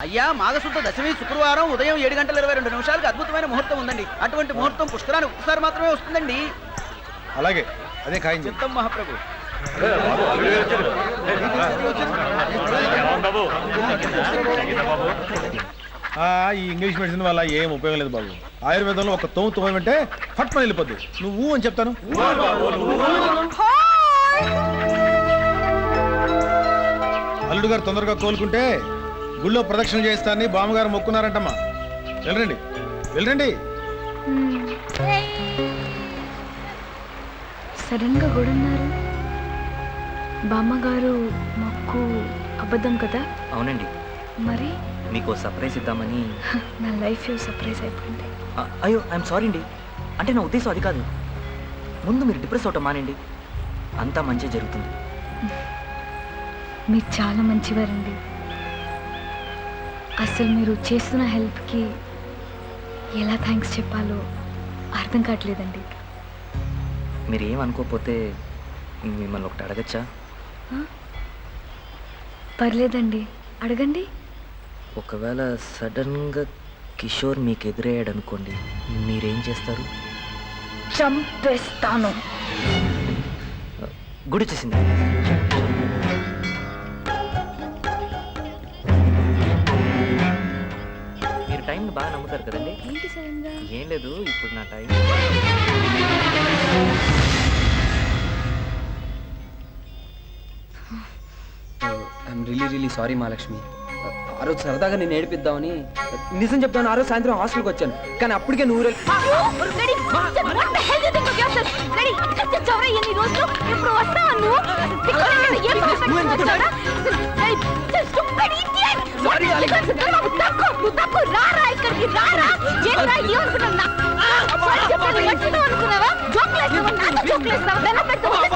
అయ్యా మాఘశుద్ధ దశమి శుక్రవారం ఉదయం ఏడు గంటల ఇరవై రెండు నిమిషాలకు అద్భుతమైన ముహూర్తం ఉందండి. అటువంటి ముహూర్తం పుష్కరానికి ఒకసారి మాత్రమే వస్తుందండి. అలాగే అదే ఖాయం చెప్పు చిత్తం మహాప్రభు. ఆ, ఈ ఇంగ్లీష్ మెడిసిన్ వల్ల ఏం ఉపయోగం లేదు బాబు. ఆయుర్వేదంలో ఒక తోము తోమంటే ఫట్ మన వెళ్ళిపోద్ది. నువ్వు అని చెప్తాను. అల్లుడు గారు తొందరగా కోలుకుంటే గుళ్ళో ప్రదక్షిణ చేస్తానని బామ్మగారు మొక్కున్నారంటమ్మా. వెళ్ళరండి. వెళ్ళరండి. సడన్గా గొడన్నారు. బామ్మగారు మొక్కు అబద్ధం కదా? అవునండి. మరి? మీకు సర్ప్రైజ్ ఇద్దామని. నా లైఫ్ సర్ప్రైజ్ అయిపోయింది. అయ్యో ఐఎమ్ సారీ అండి. అంటే నా ఉద్దేశం అది కాదు. ముందు మీరు డిప్రెస్ అవటం మానండి అంతా మంచి జరుగుతుంది. మీరు చాలా మంచివారండి. అసలు మీరు చేస్తున్న హెల్ప్కి ఎలా థ్యాంక్స్ చెప్పాలో అర్థం కావట్లేదండి. మీరు ఏం అనుకోకపోతే మిమ్మల్ని ఒకటి అడగచ్చా? పర్లేదండి. అడగండి. ఒకవేళ సడన్గా కిషోర్ మీకు ఎదురయ్యాడు అనుకోండి మీరేం చేస్తారు? చంపేస్తాను. గుడి వచ్చేసింది టైంని బాగా నమ్ముతారు కదండి. ఏంటి ఏం లేదు ఇప్పుడు నా time. I'm really really sorry Mahalakshmi ఆ రోజు సరదాగా నేను ఏడిపిద్దామని నిజం చెప్తాను ఆ రోజు సాయంత్రం హాస్టల్కి వచ్చాను. కానీ అప్పటికే నువ్వు రె-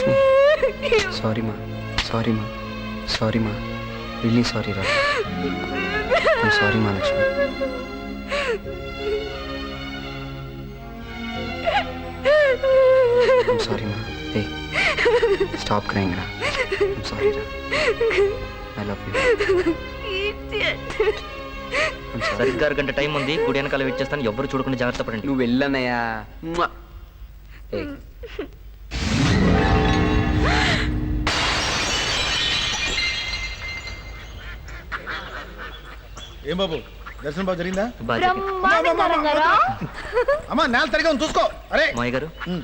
అమ్మ. సారీ మా సారీ మా సారీ మా రియలీ సారీ రా సారీ మహాలక్ష్మి సారీ మా ఏ స్టాప్ క్రైంగ్ రా సారీ రా ఐ లవ్ యూ సరిగ్గా అరగంట టైం ఉంది. గుడి వెనకాల వెయిట్ చేస్తాను. ఎవ్వరు చూడకుండా జాగ్రత్త పడండి. నువ్వు వెళ్ళనయ్యా. ఏ బాబు? దర్శనం బాబు జరిగిందా? జరిగింది. అమ్మా నేల సరిగా ఉంది చూసుకో. అరే. మాయ గారు ఉమ్,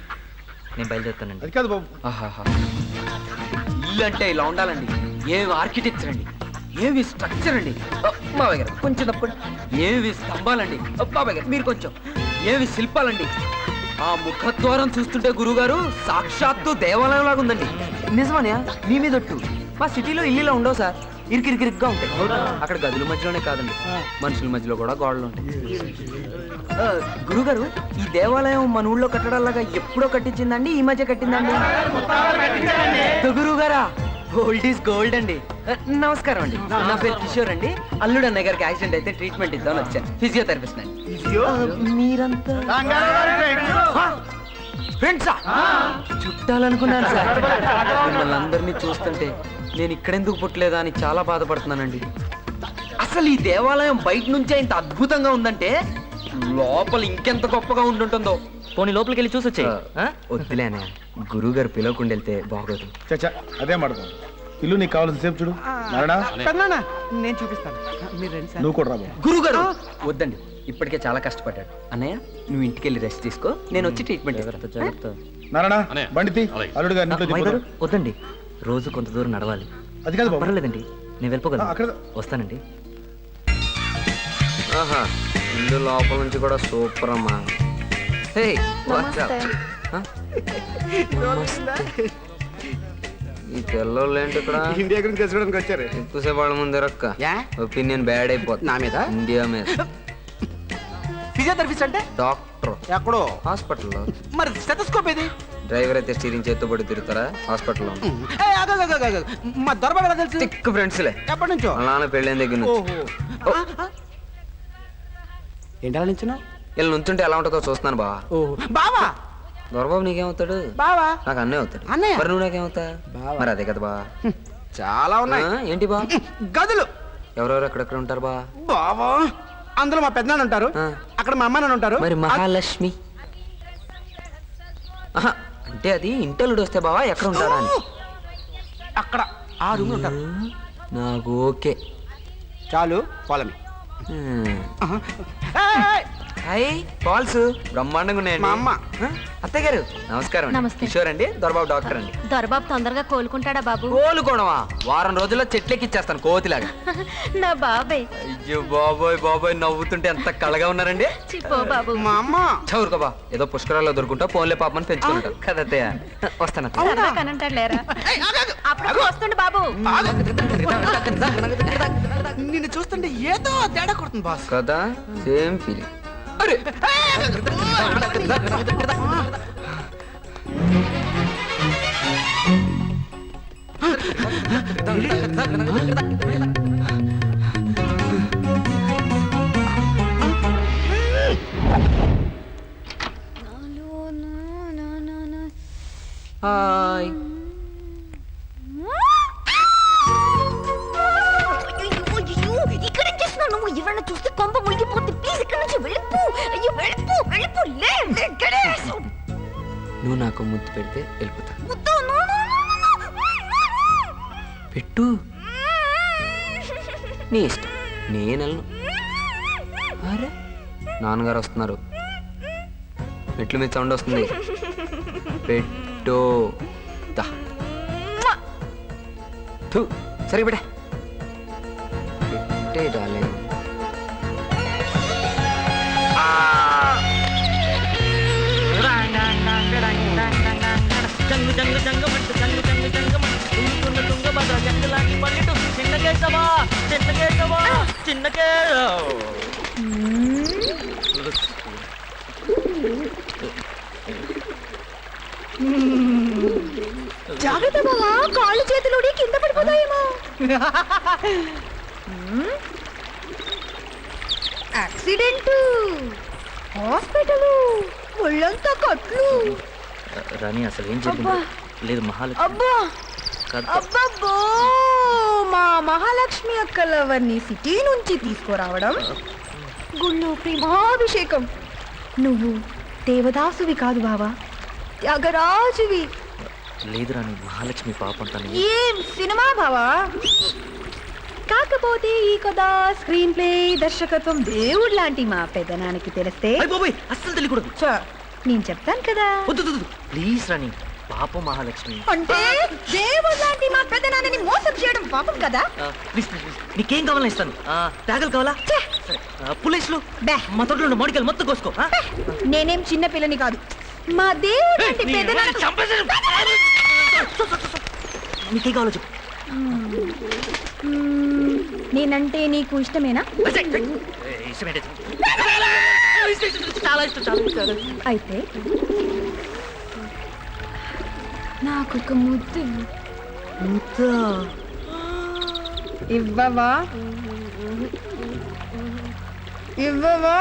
నేను బయలుదేరుతానండి. అది కాదు బాబు. ఆహాహా. ఇల్లు అంటే ఇలా ఉండాలండి. ఏమి ఆర్కిటెక్చర్ అండి ఏవి స్ట్రక్చర్ అండి. బాబాయ్ గారు కొంచెం తప్పండి ఏవి స్తంభాలండి బాబాయ్ గారు మీరు కొంచెం. ఏవి శిల్పాలండి. ఆ ముఖద్వారం చూస్తుంటే గురుగారు సాక్షాత్తు దేవాలయం లాగా ఉందండి నిజమనే మీ మీద ఒట్టు మా సిటీలో ఇల్లులా ఉండవు సార్. ఇరికిరికిరిగ్గా ఉంటాయి. అక్కడ గదుల మధ్యలోనే కాదండి. మనుషుల మధ్యలో కూడా గోడలు ఉంటాయి. గురుగారు ఈ దేవాలయం మన ఊళ్ళో కట్టడాలాగా ఎప్పుడో కట్టించిందండి? ఈ మధ్య కట్టిందండి? గురుగారా గోల్డ్ ఈస్ గోల్డ్ అండి. నమస్కారం అండి. నా పేరు కిషోర్ అండి. అల్లుడు అన్నయ్య గారికి యాక్సిడెంట్ అయితే ట్రీట్మెంట్ ఇద్దామని వచ్చాను. ఫిజియోథెరపిస్ట్ అండి మీరంతా ఫ్రెండ్సా చుట్టాలనుకున్నాను సార్. మిమ్మల్ని అందరినీ చూస్తుంటే నేను ఇక్కడెందుకు పుట్టలేదా అని చాలా బాధపడుతున్నానండి. అసలు ఈ దేవాలయం బయట నుంచే ఇంత అద్భుతంగా ఉందంటే లోపల ఇంకెంత గొప్పగా ఉంటుంటుందో పోనీ లోపలికి వెళ్ళి చూసి వచ్చాయి వద్దులేనే గురువు గారు పిలవకుండా వెళ్తే బాగోదు. చచ్చా అదే మాట ఇల్లు నీకు కావాల్సిన సేపు చూడు. నేను చూపిస్తాను. నువ్వు కూడా గురువు గారు వద్దండి. ఇప్పటికే చాలా కష్టపడ్డాడు. అన్నయ్య నువ్వు ఇంటికి వెళ్ళి రెస్ట్ తీసుకో. నేను వచ్చి ట్రీట్మెంట్ నారాయణ అల్లుడు గారి. వద్దండి. రోజు కొంత దూరం నడవాలి. అది కాదు బాబు. పర్వాలేదండి. నేను వెళ్ళిపోగలను. అక్కడ. వస్తానండి. ఆహా ఇల్లు లోపల నుంచి కూడా సూపర్ అమ్మా. హే. ఈ తెల్లోళ్ళు ఏంటి ఇక్కడ? ఇండియా గురించి తెలుసుకోవడానికి వచ్చారు. ఎక్కువసేపు వాళ్ళ ముందు రక్క యా? ఒపీనియన్ బ్యాడ్ అయిపోతుంది. నా మీద? ఇండియా మీద. ఫిజియోథెరపిస్ట్ అంటే? డాక్టర్. ఎక్కడో? హాస్పిటల్లో. మరి స్టెటస్కోప్ ఇది డ్రైవర్ అయితే స్టీరింగ్ చేత్తో పడి తిరుగుతారా? హాస్పిటల్లో. ఏ, ఆగు, ఆగు, ఆగు, ఆగు. మా దొరబాబు ఎలా తెలుసు? తిక్కు ఫ్రెండ్స్లే. ఎప్పటి నుంచో? వాళ్ళ నాన్న పెళ్ళైన దగ్గర నుంచి. ఓహో. ఆ, నించున్నావు వీళ్ళు నుంచుంటే ఎలా ఉంటుందో చూస్తున్నాను బా ఓహో. బావా? దొరబాబు నీకేమవుతాడు? బావా? నాకు అన్నీ అవుతాడు. అన్నయ్య? మరి నువ్వు నాకేమవుతా? బావ. మరి అదే కదా బా చాలా ఉన్నాయి. ఏంటి బా గదులు. ఎవరెవరు ఎక్కడెక్కడ ఉంటారు బా బావా? అందులో మా పెద్దనాన్న ఉంటారు. అక్కడ మా అమ్మ నాన్న ఉంటారు. మరి మహాలక్ష్మి. అంటే అది ఇంటలుడు వస్తే బావా ఎక్కడ ఉంటాడా అని? అక్కడ ఆ రూమ్ ఉంటారు. నాకు ఓకే. చాలు పొలమి హాయ్. బాల్స్. బ్రహ్మాండంగా ఉన్నాయండి. మా అమ్మ. ఆ, అత్తయ్య గారు. నమస్కారం అండి. నమస్తే. కిషోర్ అండి దొరబాబు డాక్టర్ అండి. దొరబాబు తొందరగా కోలుకుంటాడా బాబు? కోలుకోవడమా వారం రోజుల్లో చెట్లెక్కిచ్చేస్తాను కోతిలాగా. నా బాబాయ్ అయ్యో బాబోయ్ బాబోయ్ నవ్వుతుంటే ఎంత కళగా ఉన్నారండి. చిపో బాబు. మా అమ్మ. చౌరుకోబా ఏదో పుష్కరాల్లో దొరుకుంటా పోన్లే పాపమని పెంచుకుంటారు కదా అత్తయ్య. వస్తాను అత్తయ్య. సరదా కనంటాడు లేరా? అప్పుడు వస్తుండు బాబు. నిన్ను చూస్తుంటే ఏదో తేడా కొడుతుంది బాస్. కదా సేమ్ ఫీలింగ్. అరే హాయ్ గణేష్ నువ్వు నాకు ముద్దు పెడితే వెళ్ళిపోతా. no. పెట్టు. నీ ఇష్టం. నేను వెళ్ళను. అరే నాన్నగారు వస్తున్నారు. మెట్ల మీద సౌండ్ వస్తుంది. పెట్టు. దా. థు, సరే బిడ్డ పెట్టే జంగు జంగమంటు జంగు జంగు జంగమంటు తుంగుతున్న తుంగభద్ర జంగలాంటి పల్లెటూ చిన్న కేశవా చిన్న కేశవా చిన్న కే జాగ్రత్త బావా కాళ్ళు చేతులు కింద పడిపోతాయేమో. యాక్సిడెంట్. హాస్పిటల్ ఒళ్ళంతా కట్లు. రాణి అసలు ఏం అబ్బా. లేదు మహాలక్ష్మి. అబ్బా. కాదు. అబ్బబ్బో. మా మహాలక్ష్మి అక్కలవన్నీ సిటీ నుంచి తీసుకురావడం. గుళ్ళు ప్రేమాభిషేకం. నువ్వు దేవదాసువి కాదు బావా. త్యాగరాజువి. లేదు రాణి మహాలక్ష్మి పాపం తను ఏం సినిమా బావా? కాకపోతే ఈ కథ స్క్రీన్ ప్లే దర్శకత్వం దేవుడు లాంటి మా పెద్దనానికి తెలిస్తే అస్సలు తెలియకూడదు. నేను చెప్తాను కదా. ప్లీజ్ రాణి పాపం మహాలక్ష్మి. అంటే దేవుడు లాంటి మా పెద్దనాన్నని మోసం చేయడం పాపం కదా? ప్లీజ్ ప్లీజ్ నీకేం కావాలని ఇస్తాను? ఆ, త్యాగలు కావాలా! సరే పులేస్లు. బే. మా తోటలో ఉన్న మామిడికాయలు మొత్తం కోసుకో? నేనేం చిన్న పిల్లని కాదు. మా దేవుడు. నీకేం కావాలో చెప్పు. నేనంటే నీకు ఇష్టమేనా? ఏ, ఇష్టమేంటి? చాలా ఇష్టం చాలా ఇష్టం చాలా ఇష్టం. అయితే నాకు ఒక ముద్దు ఇవ్వవా ఇవ్వవా